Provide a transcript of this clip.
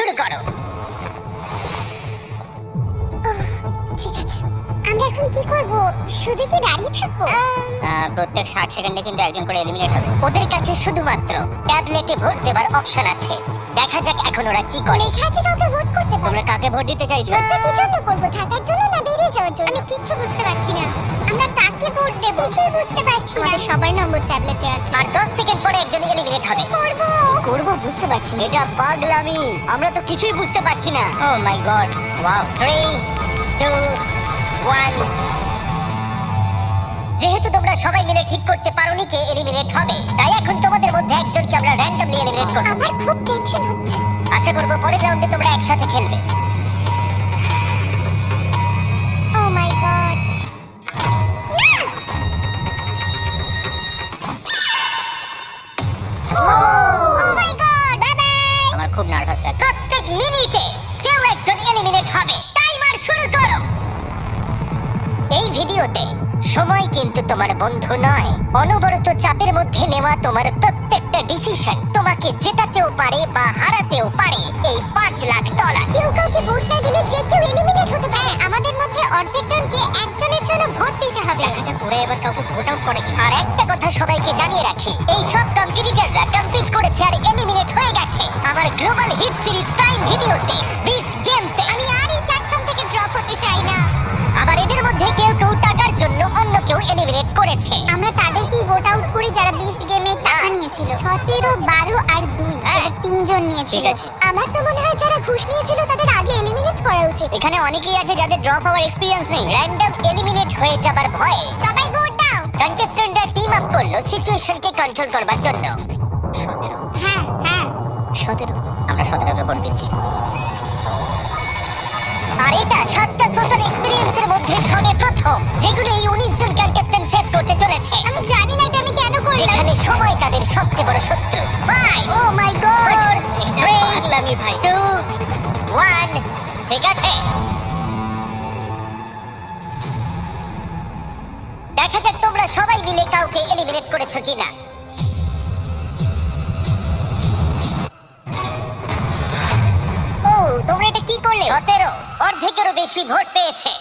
শুরু করো। ঠিক আছে। আমরা এখন কি করব? শুধু কি দাঁড়িয়ে থাকব? প্রত্যেক ষাট সেকেন্ডে কিন্তু একজন করে এলিমিনেট হবে। ওদের কাছে শুধুমাত্র ট্যাবলেটে ভোট দেবার অপশন আছে। দেখা যাক এখন ওরা কি করে। লেখা আছে কাউকে ভোট করতে তোমরা কাকে ভোট দিতে চাইছো? কি জন্য থাকার জন্য না বেরিয়ে যাওয়ার জন্য? আমি কিচ্ছু বুঝতে পারছি না। আমরা কাকে ভোট দেব? কিছুই বুঝতে পারছি না। সবার নম্বর ট্যাবলেটে আছে। আর 10 সেকেন্ড পরে একজন এলিমিনেট হবে। কি করব বুঝতে পারছি না। এটা পাগলামি। আমরা তো কিছুই বুঝতে পারছি না। ও my god wow three two one যেহেতু তোমরা সবাই মিলে ঠিক করতে পারোনি কে এলিমিনেট হবে তাই এখন তোমাদের মধ্যে একজনকে আমরা র্যান্ডমলি এলিমিনেট করব। আমার খুব টেনশন হচ্ছে। আশা করব পরের রাউন্ডে তোমরা একসাথে খেলবে। ভিডিওতে। সময় কিন্তু তোমার বন্ধু নয়। অনবরত চাপের মধ্যে নেওয়া তোমার প্রত্যেকটা ডিসিশন তোমাকে জেতাতেও পারে বা হারাতেও পারে এই পাঁচ লাখ ডলার কেউ কাউকে ভোট না দিলে যে কেউ এলিমিনেট হতে পারে। আমাদের মধ্যে অর্ধেক জনকে একজনের জন্য ভোট দিতে হবে। আচ্ছা পরে এবার কাউকে ভোট আউট করে? আর একটা কথা সবাইকে জানিয়ে রাখি, এই সব কম্পিটিটররা কম্পিট করেছে আর এলিমিনেট হয়ে গেছে। আমার গ্লোবাল হিট সিরিজ প্রাইম ভিডিওতে নিয়েছিল। সতেরো বারো আর দুই। হ্যাঁ। তিনজন নিয়েছিল। ঠিক আছে। আমার তো মনে হয় যারা ঘুষ নিয়েছিল তাদের আগে এলিমিনেট করা উচিত। এখানে অনেকেই আছে যাদের ড্রপ হওয়ার এক্সপিরিয়েন্স নেই। র্যান্ডম এলিমিনেট হয়ে যাবার ভয়ে। সবাই ভোট দাও। কন্টেস্ট্যান্টরা টিম আপ করল সিচুয়েশনকে কন্ট্রোল করবার জন্য। সতেরো। হ্যাঁ হ্যাঁ। সতেরো। আমরা সতেরোকে ভোট দিচ্ছি। আর এটা সাতটা সোশ্যাল এক্সপিরিয়েন্সের মধ্যে সবে প্রথম। যেগুলো এই উনিশ জন কন্টেস্ট্যান্ট ফেস সবচেয়ে বড় শত্রু। Five oh my god three পাগলামি ভাই। টু ওয়ান ঠিক আছে। দেখা যাক তোমরা সবাই মিলে কাউকে এলিমিনেট করেছ কিনা। ও তোমরা এটা কি করলে? সতেরো অর্ধেকেরও বেশি ভোট পেয়েছে।